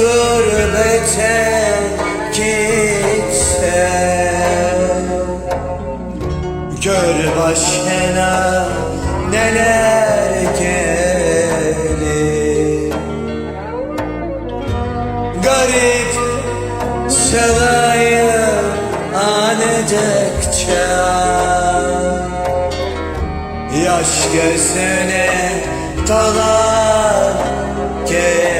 gurbete gitsem Gör başına neler gelir. Garip sevayı anedekçe Yaş gözüne dalar gel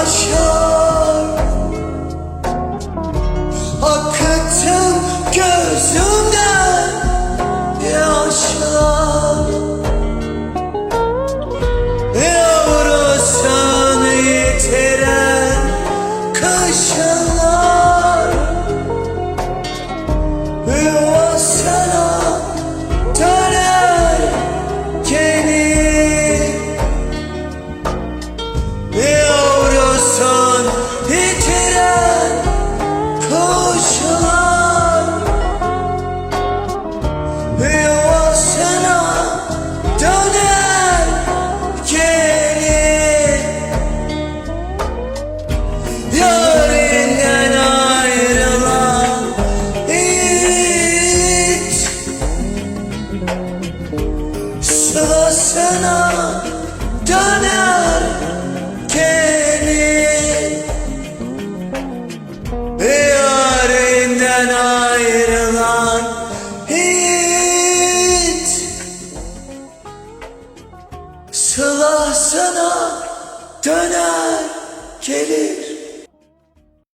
taşar Akıttım gözümden Yarinden ayrılan hiç Sılasına döner gelir Yarinden ayrılan hiç Sılasına döner gelir